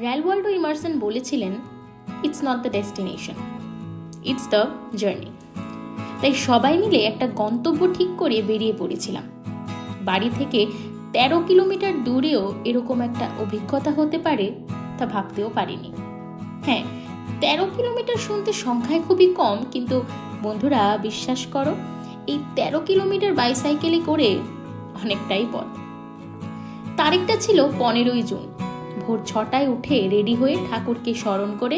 র্যালওয়াল্ডো Emerson বলেছিলেন it's not the destination it's the journey তাই সবাই মিলে একটা গন্তব্য ঠিক করে বেরিয়ে পড়েছিলাম। বাড়ি থেকে তেরো কিলোমিটার দূরেও এরকম একটা অভিজ্ঞতা হতে পারে তা ভাবতেও পারিনি। হ্যাঁ তেরো কিলোমিটার শুনতে সংখ্যায় খুবই কম, কিন্তু বন্ধুরা বিশ্বাস করো, এই তেরো কিলোমিটার বাইসাইকেলে করে অনেকটাই পথ। তারিখটা ছিল পনেরোই জুন। ভোর ছটায় উঠে রেডি হয়ে ঠাকুরকে স্মরণ করে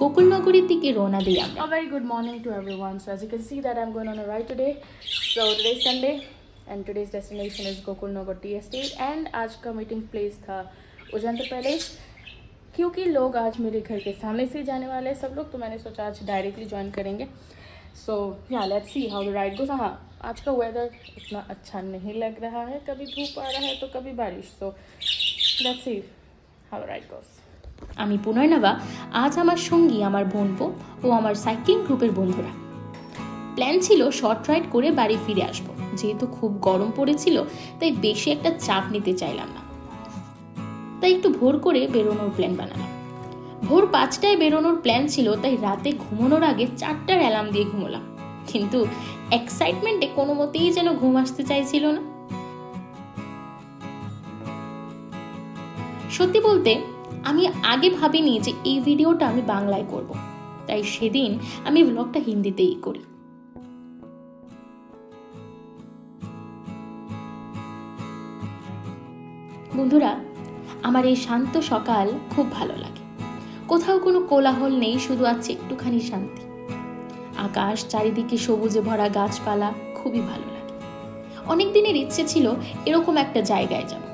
গোকুলনগরীর দিকে রওনা দিই আমরা A very good morning to everyone. So as you can see that I'm going on a ride today. So today's Sunday and today's destination is Gokul Nagar tea estate and आज का मीटिंग प्लेस था उजंत palace क्योंकि लोग आज मेरे घर के सामने से ही जाने वाले हैं सब लोग तो मैंने सोचा आज डायरेक्टली ज्वाइन करेंगे सो या let's see how the ride goes हाँ आज का वेदर उतना अच्छा नहीं लग रहा है कभी धूप आ रहा है तो कभी बारिश सो लेट्स सी অলরাইট বস আমি পুনর্নবা আজ আমার সঙ্গী, আমার বোনপো ও আমার সাইক্লিং গ্রুপের বন্ধুরা। প্ল্যান ছিল শর্ট রাইড করে বাড়ি ফিরে আসব। যেহেতু খুব গরম পড়েছিল, তাই বেশি একটা চাপ নিতে চাইলাম না। তাই একটু ভোর করে বেরোনোর প্ল্যান বানালাম। ভোর পাঁচটায় বেরোনোর প্ল্যান ছিল, তাই রাতে ঘুমানোর আগে চারটার অ্যালার্ম দিয়ে ঘুমোলাম। কিন্তু এক্সাইটমেন্টে কোনো মতেই যেন ঘুম আসতে চাইছিল না। সত্যি বলতে, আমি আগে ভাবিনি যে এই ভিডিওটা আমি বাংলায় করব। তাই সেদিন আমি ব্লগটা হিন্দিতেই করি। বন্ধুরা, আমার এই শান্ত সকাল খুব ভালো লাগে। কোথাও কোনো কোলাহল নেই, শুধু আছে একটুখানি শান্তি। আকাশ চারিদিকে সবুজে ভরা গাছপালা, খুবই ভালো লাগে। অনেক দিনের ইচ্ছে ছিল এরকম একটা জায়গায় যাব।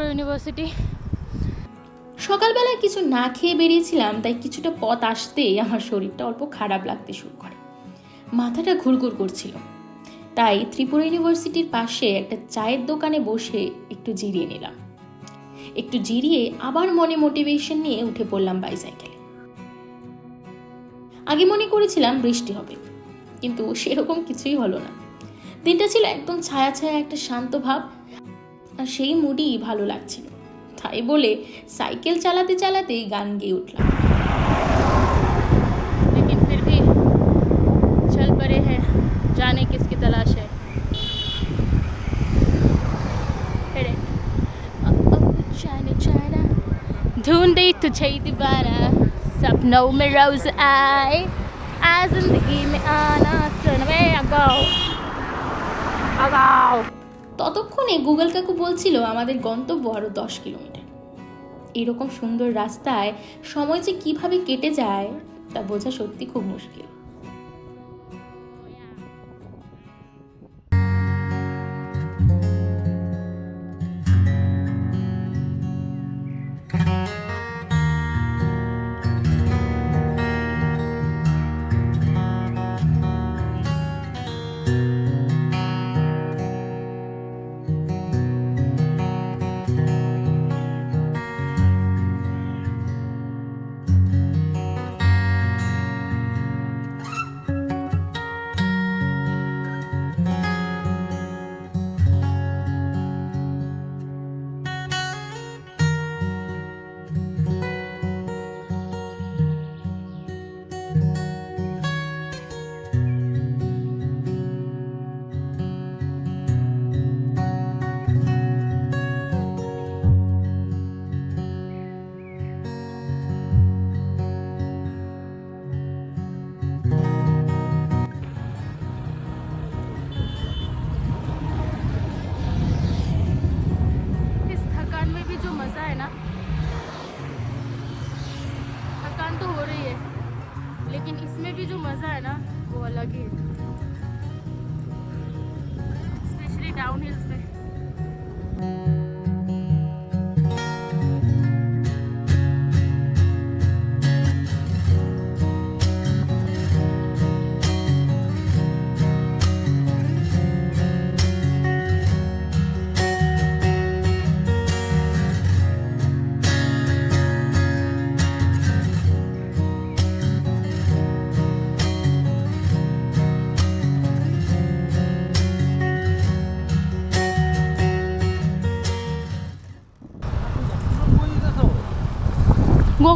Tripura University. সকালবেলায় কিছু না খেয়ে বেরিয়েছিলাম, তাই কিছুটা পথ আসতেই আমার শরীরটা অল্প খারাপ লাগতে শুরু করে। মাথাটা ঘুরঘুর করছিল। তাই ত্রিপুরা ইউনিভার্সিটির পাশে একটা চায়ের দোকানে বসে একটু জিরিয়ে নিলাম। একটু জিরিয়ে আবার মনে মোটিভেশন নিয়ে উঠে পড়লাম বাইসাইকেলে। আগে মনে করেছিলাম বৃষ্টি হবে, কিন্তু সেরকম কিছুই হলো না। দিনটা ছিল একদম ছায়া ছায়া, একটা শান্ত ভাব আর সেই মুডই ভালো লাগছিল তাই বলে সাইকেল চালাতে চালাতেই গান গেয়ে উঠলাম लेकिन फिर भी चल पड़े हैं जाने किसकी तलाश है हेडे चाइना चाइना ढूंढे तुझे दीवाना सपनों में रोज आए आ जिंदगी में आना सुन में अगाओ अगाओ ততক্ষণে গুগল কাকু বলছিল, আমাদের গন্তব্য আরও দশ কিলোমিটার। এরকম সুন্দর রাস্তায় সময় যে কীভাবে কেটে যায়, তা বোঝা সত্যি খুব মুশকিল।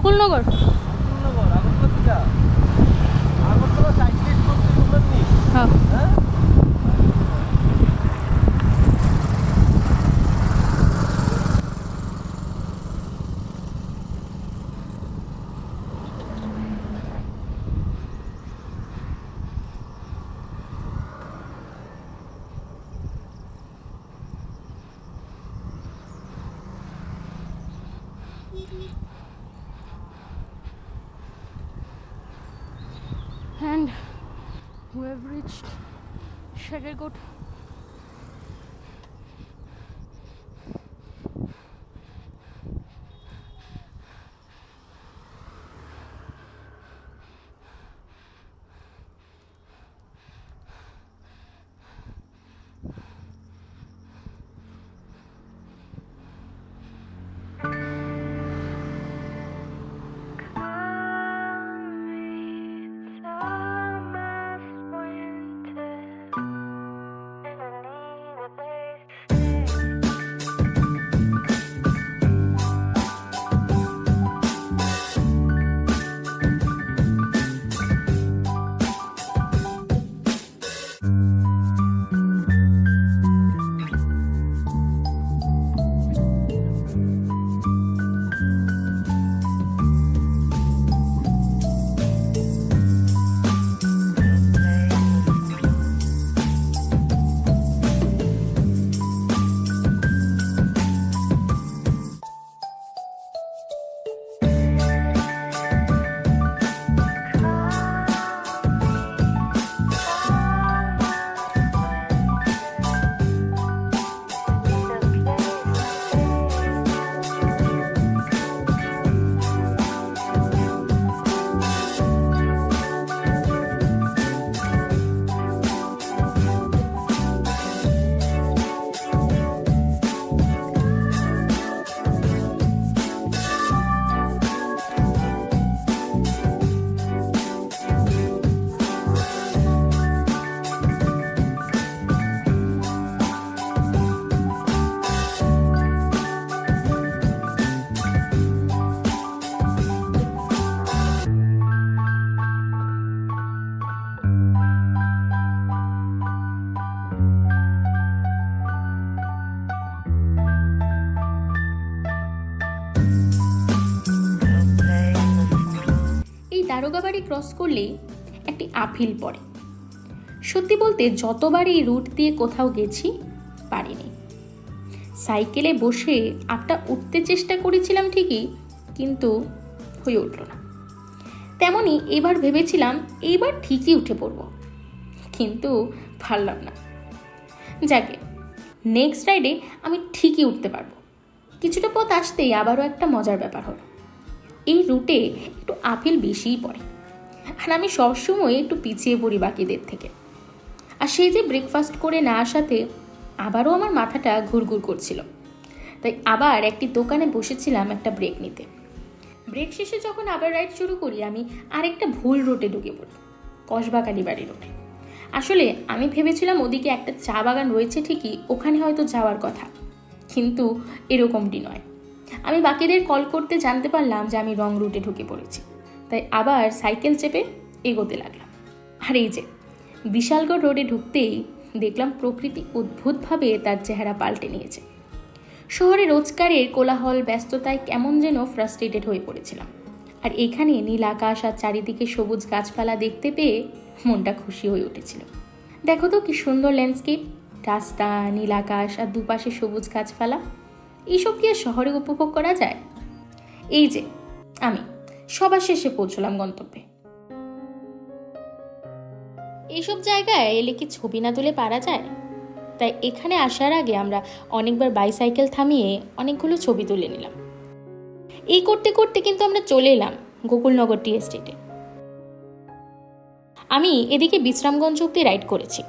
গোকুলনগর নগর আগরতলা থেকে আগরতলা সাইকেল করতে তোমরা নি হ্যাঁ হ্যাঁ and we have reached Shagarkot. বাড়ি ক্রস করলেই একটি আপিল পড়ে। সত্যি বলতে যতবার এই রুট দিয়ে কোথাও গেছি, পারিনি। সাইকেলে বসে আপটা উঠতে চেষ্টা করেছিলাম ঠিকই, কিন্তু হয়ে উঠল না। তেমনই এবার ভেবেছিলাম এইবার ঠিকই উঠে পড়ব, কিন্তু পারলাম না। যাকে নেক্সট রাইডে আমি ঠিকই উঠতে পারব। কিছুটা পথ আসতেই আবারও একটা মজার ব্যাপার হলো। এই রুটে একটু আপিল বেশিই পড়ে। আর আমি সবসময় একটু পিছিয়ে পড়ি বাকিদের থেকে। আর সেই যে ব্রেকফাস্ট করে না আসাতে আবারও আমার মাথাটা ঘুরঘুর করছিল। তাই আবার একটি দোকানে বসেছিলাম একটা ব্রেক নিতে। ব্রেক শেষে যখন আবার রাইড শুরু করি, আমি আরেকটা ভুল রুটে ঢুকে পড়ি কসবা কালীবাড়ি রোডে। আসলে আমি ভেবেছিলাম ওদিকে একটা চা বাগান রয়েছে ঠিকই, ওখানে হয়তো যাওয়ার কথা। কিন্তু এরকমটি নয়। আমি বাকিদের কল করতে জানতে পারলাম যে আমি রং রুটে ঢুকে পড়েছি। তাই আবার সাইকেল চেপে এগোতে লাগলাম। আর এই যে, বিশালগড় রোডে ঢুকতেই দেখলাম প্রকৃতি অদ্ভুতভাবে তার চেহারা পাল্টে নিয়েছে। শহরে রোজগারের কোলাহল, ব্যস্ততায় কেমন যেন ফ্রাস্ট্রেটেড হয়ে পড়েছিলাম। আর এখানে নীল আকাশ আর চারিদিকে সবুজ গাছপালা দেখতে পেয়ে মনটা খুশি হয়ে উঠেছিল। দেখো তো কি সুন্দর ল্যান্ডস্কেপ রাস্তা, নীল আকাশ আর দুপাশে সবুজ গাছপালা। এইসব কি আর শহরে উপভোগ করা যায়? এই যে, আমি সবার শেষে পৌঁছলাম গন্তব্যে। এইসব জায়গায় এলে কি ছবি না তুলে পারা যায়? তাই এখানে আসার আগে আমরা অনেকবার বাইসাইকেল থামিয়ে অনেকগুলো ছবি তুলে নিলাম। এই করতে করতে কিন্তু আমরা চলে এলাম গোকুলনগর টি এস্টেটে। আমি এদিকে বিশ্রামগঞ্জ অব্দি রাইড করেছি,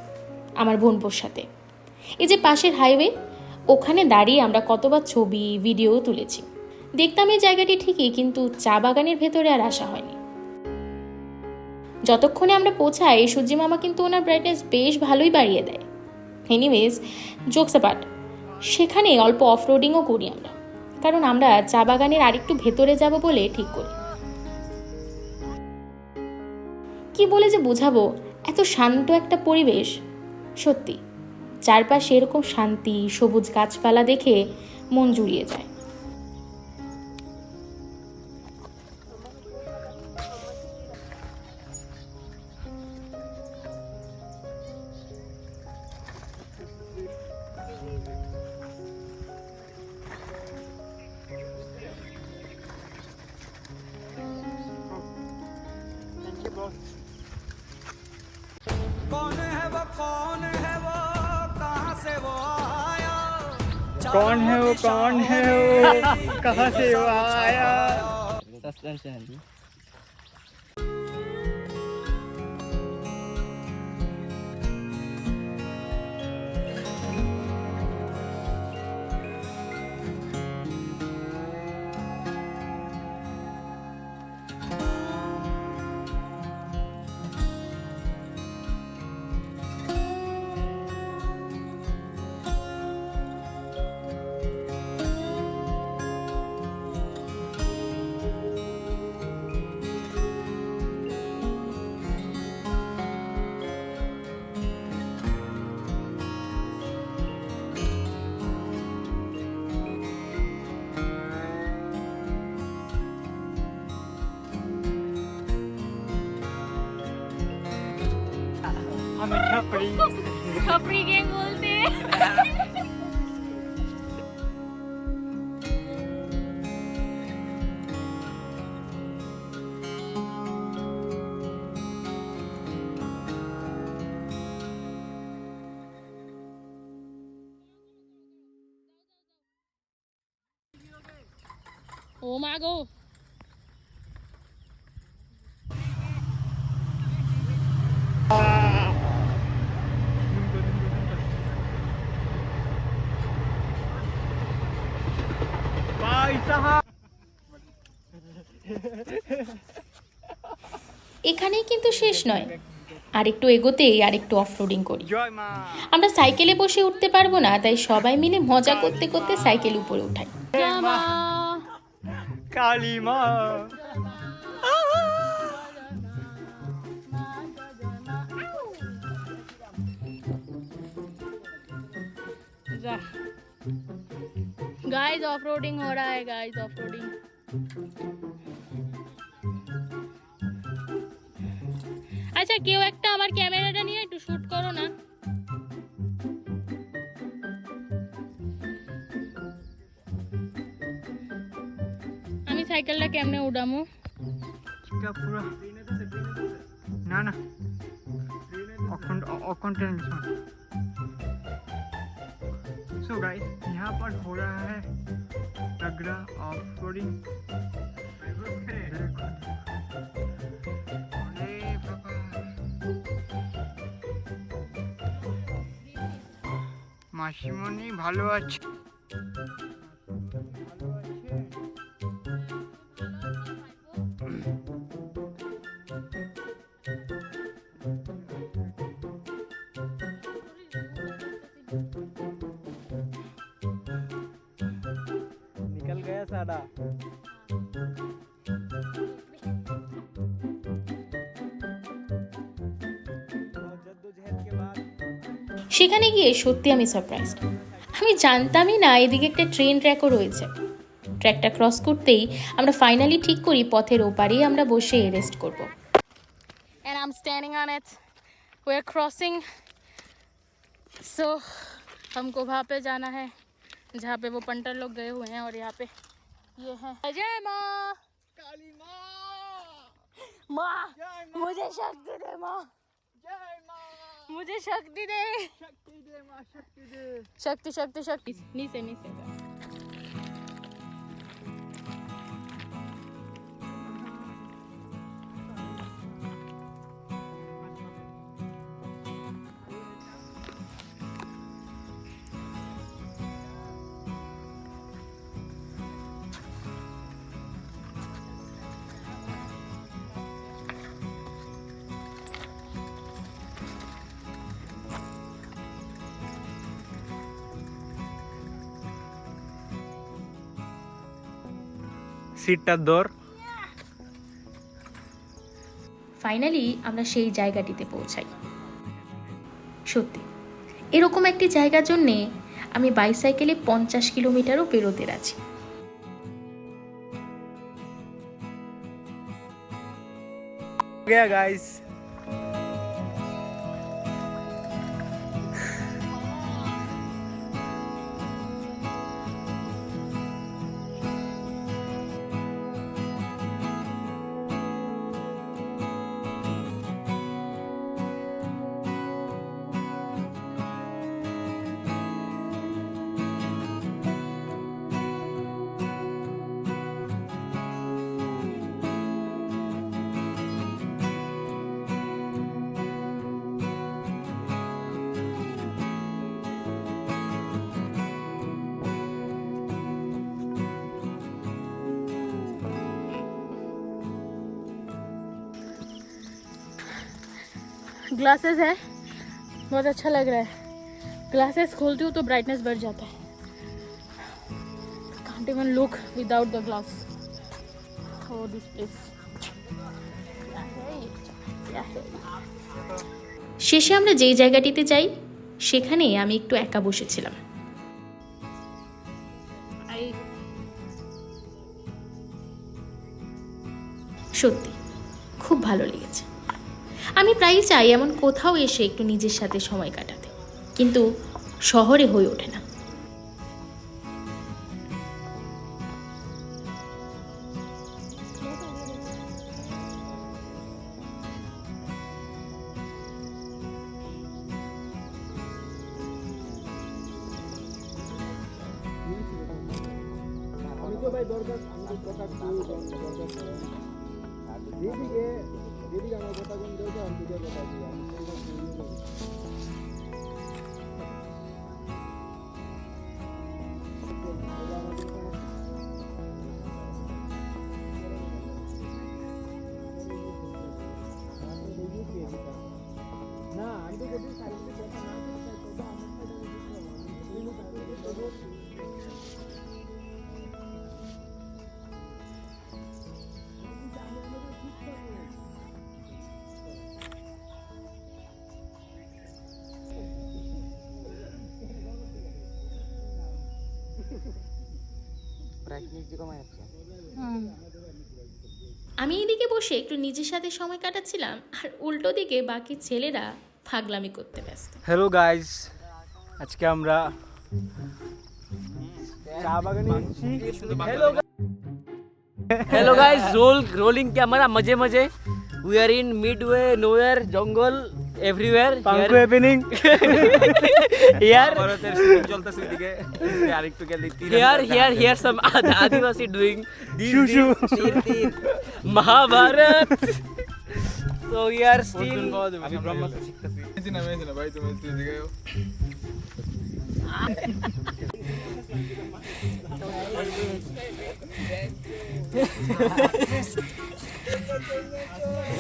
আমার বোনপোর সাথে। এই যে পাশের হাইওয়ে, ওখানে দাঁড়িয়ে আমরা কতবার ছবি, ভিডিও তুলেছি। দেখতাম এই জায়গাটি ঠিকই, কিন্তু চা বাগানের ভেতরে আর আসা হয়নি। যতক্ষণে আমরা পৌঁছাই সূর্যি মামা কিন্তু ওনার ব্রাইটনেস বেশ ভালোই বাড়িয়ে দেয়। এনিওয়েজ জোকস অ্যাপার্ট সেখানে অল্প অফ রোডিংও করি আমরা, কারণ আমরা চা বাগানের আরেকটু ভেতরে যাব বলে ঠিক করি। কি বলে যে বোঝাবো, এত শান্ত একটা পরিবেশ, সত্যি, চারপাশে এরকম শান্তি, সবুজ গাছপালা দেখে মন জুড়িয়ে যায়। कौन है वो कौन है वो कहाँ से वो आया? कौन है वो कौन है वो कहाँ से वो आया? छपरी छपरी गैंग बोलते हैं Oh my god. এখানেই কিন্তু শেষ নয় আরেকটু এগোতেই আরেকটু অফরোডিং করি जय माँ আমরা সাইকেলে বসে উঠতে পারবো না তাই সবাই মিলে মজা করতে করতে সাইকেল উপরে উঠাই काली माँ गाइस ऑफ रोडिंग हो रहा है गाइस ऑफ रोडिंग আচ্ছা কেউ একটা আমার ক্যামেরাটা নিয়ে একটু শুট করো না আমি সাইকেলটা কেমনে উড়ামু क्या पूरा ना ना कंटेंट सो गाइस यहाँ पर हो रहा है तगड़ा ऑफ रोडिंग মাসিমণি ভালো আছে ভালো আছে निकल गया साड़ा সেখানে গিয়ে সত্যি আমি সারপ্রাইজড আমি জানতামই না এদিকে একটা ট্রেন ট্র্যাকও রয়েছে ট্র্যাকটা ক্রস করতেই আমরা ফাইনালি ঠিক করি পথের ওপারেই আমরা বসে রেস্ট করব and I'm standing on it. We're crossing. So हमको वहाँ पे जाना है जहाँ पे वो पंटर लोग गए हुए हैं और यहाँ पे ये है जय माँ काली माँ माँ जय मुझे शक्ति दे माँ जय माँ मुझे शक्ति दे शक्ति दे माँ शक्ति दे शक्ति शक्ति शक्ति नीचे नीचे সিটটার দর ফাইনালি আমরা সেই জায়গাটিতে পৌঁছাই। সত্যি এরকম একটি জায়গার জন্যে আমি বাইসাইকেলে পঞ্চাশ কিলোমিটারও বেরোতে রাজি। गया ग्लासेस है बहुत अच्छा लग रहा है ग्लासेस खोलती हूँ तो ब्राइटनेस बढ़ जाता है can't even look without the glass oh this place শেষে আমরা যেই জায়গাটিতে যাই সেখানে আমি একটু একা বসেছিলাম সত্যি খুব ভালো লেগেছে আমি প্রায়ই চাই এমন কোথাও এসে একটু নিজের সাথে সময় কাটাতে। কিন্তু শহরে হয়ে ওঠে না। गेली का नाही गोतागुंड जेवते आमची त्या गोताची আমি এদিকে বসে একটু নিজের সাথে সময় কাটাচ্ছিলাম আর উল্টো দিকে বাকি ছেলেরা ফাগলামি করতে ব্যস্ত। হ্যালো গাইস আজকে আমরা hello guys guys roll rolling camera মজে মজে। We are in midway nowhere jungle everywhere পাঙ্কু happening here চলতেছে এদিকে আরেকটু গেলে here here here some Adivasi doing শু শু মহাভারত তো ইয়ার স্টিল আমি ব্রহ্মাস্ত্র শিখতেছি না না ভাই তুমি এদিকে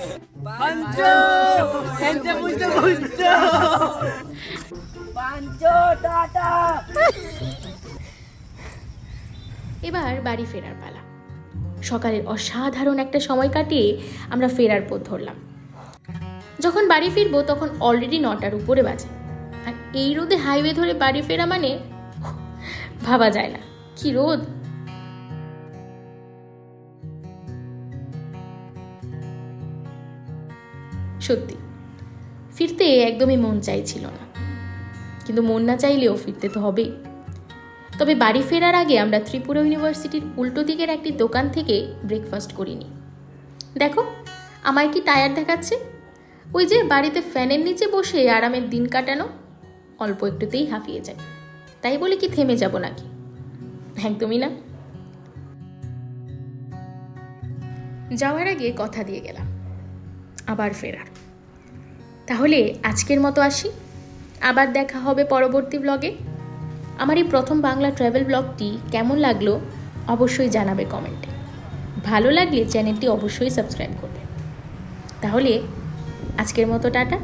Thank এবার বাড়ি ফেরার পালা। সকালের অসাধারণ একটা সময় কাটিয়ে আমরা ফেরার পথ ধরলাম। যখন বাড়ি ফিরবো তখন অলরেডি নটার উপরে বাজে। আর এই রোদে হাইওয়ে ধরে বাড়ি ফেরা মানে ভাবা যায় না। কি রোদ? সত্যি। ফিরতে একদমই মন চাইছিল না। কিন্তু মন না চাইলেও ফিরতে তো হবেই। তবে বাড়ি ফেরার আগে আমরা ত্রিপুরা ইউনিভার্সিটির উল্টো দিকের একটি দোকান থেকে ব্রেকফাস্ট করিনি। দেখো, আমায় কি টায়ার দেখাচ্ছে? ওই যে বাড়িতে ফ্যানের নিচে বসে আরামের দিন কাটানো, অল্প একটুতেই হাঁপিয়ে যায়। তাই বলে কি থেমে যাব নাকি? একদমই না। যাওয়ার আগে কথা দিয়ে গেলাম। আবার ফেরার। তাহলে আজকের মতো আসি। আবার দেখা হবে পরবর্তী ব্লগে আমার এই প্রথম বাংলা ট্র্যাভেল ব্লগটি কেমন লাগল অবশ্যই জানাবে কমেন্টে ভালো লাগলে চ্যানেলটি অবশ্যই সাবস্ক্রাইব করবে। তাহলে আজকের মতো টাটা।